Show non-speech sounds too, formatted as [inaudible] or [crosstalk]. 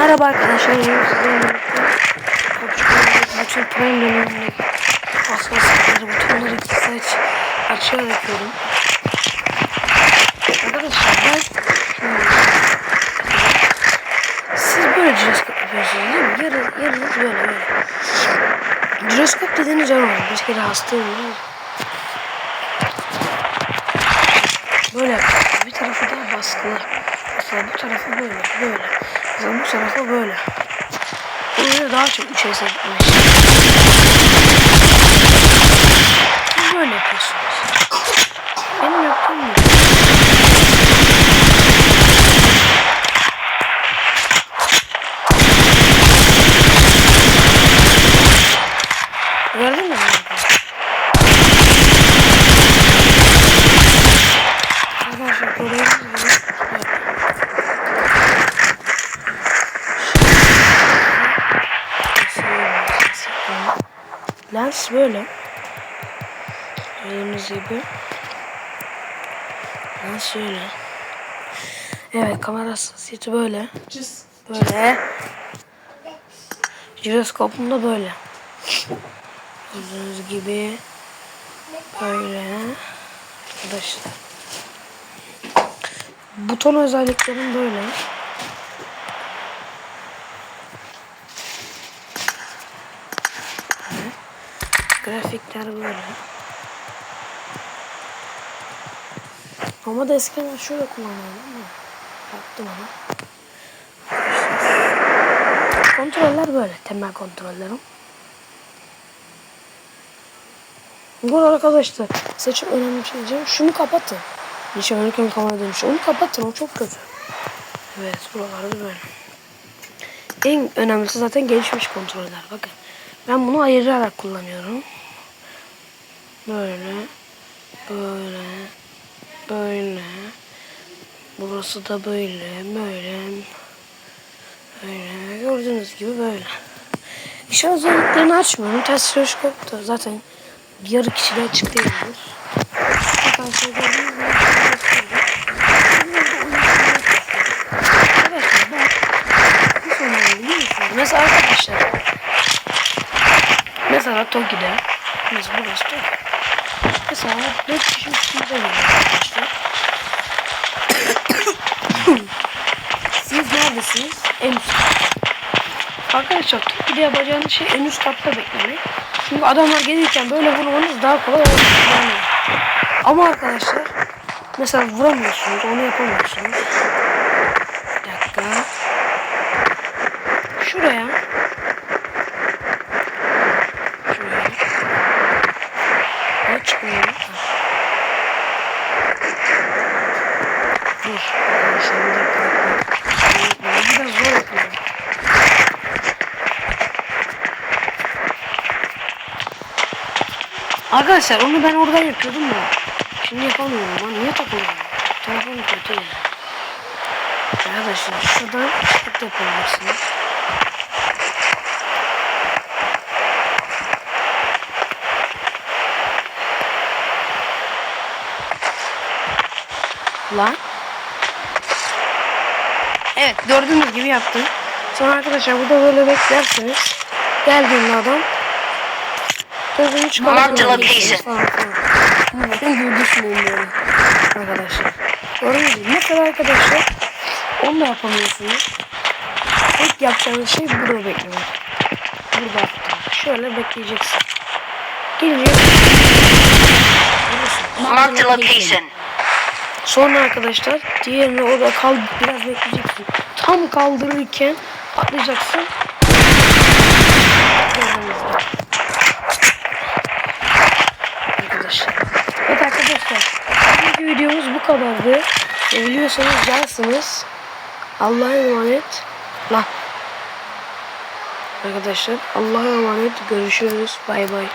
Merhaba arkadaşlar. Bugün sizlerle birlikte bütün prime döneminde asla sıkıntı butonları gizli aç açığa yapıyorum. Arkadaşlar ben siz böyle jiroskop yapıyorsunuz değil mi? Yarın, yarın böyle böyle. Jiroskop dediğiniz zaman bir kere hastayım. ya. Böyle yapıyorum. bir tarafı daha baskılı. Mesela bu tarafı böyle, böyle. Bu tarafı böyle. Böyle daha çok içerisine gitmek. Siz böyle yapıyorsunuz. Benim yaptığım bu. Gördün mü? Arkadaşlar gördüğünüz gibi böyle. Lens böyle. Gördüğünüz gibi. Lens şöyle. Evet kamera hassasiyeti böyle. Böyle. Jiroskopum da böyle. Gördüğünüz gibi. Böyle. Arkadaşlar. Buton özelliklerim böyle. Grafikler böyle. Ama da eskiden şöyle kullanıyordum ama yaptım onu. Kontroller böyle. Temel kontrollerim. Bu arkadaşlar saçım önemli bir şey diyeceğim. Şunu kapatın. Hiç önerken kamera dönmüş. Onu kapatın. O çok kötü. Evet buralarda böyle. En önemlisi zaten gelişmiş kontroller. Bakın. Ben bunu ayırarak kullanıyorum. Böyle. Böyle. Böyle. Burası da böyle. Böyle. Böyle. Gördüğünüz gibi böyle. İşe özelliklerini açmıyorum. Test jiroskop da zaten yarı kişide açık değildir. Arkadaşlar gördüğünüz gibi Arkadaşlar bak. Bu sonları biliyor musunuz? Mesela arkadaşlar. Mesela Toki'de. Mesela burası Toki. Mesela 4 kişi üstünde geliyor arkadaşlar. [coughs] Siz neredesiniz? En üst. Arkadaşlar Toki'de yapacağınız şey en üst katta beklemek. Çünkü adamlar gelirken böyle vurmanız daha kolay olur. Yani. Ama arkadaşlar mesela vuramıyorsunuz, onu yapamıyorsunuz. Bir dakika. Şuraya. Bir dakika. Bunu biraz zor yapıyorum. Arkadaşlar onu ben oradan yapıyordum ya. Şimdi yapamıyorum lan. Niye takılıyorum? Telefon kötü ya. Arkadaşlar şuradan çıkıp da yapabilirsiniz. Lan. Evet gördüğünüz gibi yaptım. Sonra arkadaşlar burada böyle beklersiniz. Geldiğinde adam gözünü Mark the çıkartıyor. Ben gibi düşünüyorum böyle. Arkadaşlar. Gördüğünüz gibi. Mesela arkadaşlar onu da yapamıyorsunuz. Tek yapacağınız şey burada beklemek. Burada yaptım. Şöyle bekleyeceksin. Gelince Mark the location. Sonra arkadaşlar diğerini orada kal biraz bekleyeceksin. Tam kaldırırken atlayacaksın. Evet arkadaşlar. Bugünkü videomuz bu kadardı. Seviyorsanız cansınız. Allah'a emanet. Lan. Arkadaşlar Allah'a emanet. Görüşürüz. Bay bay.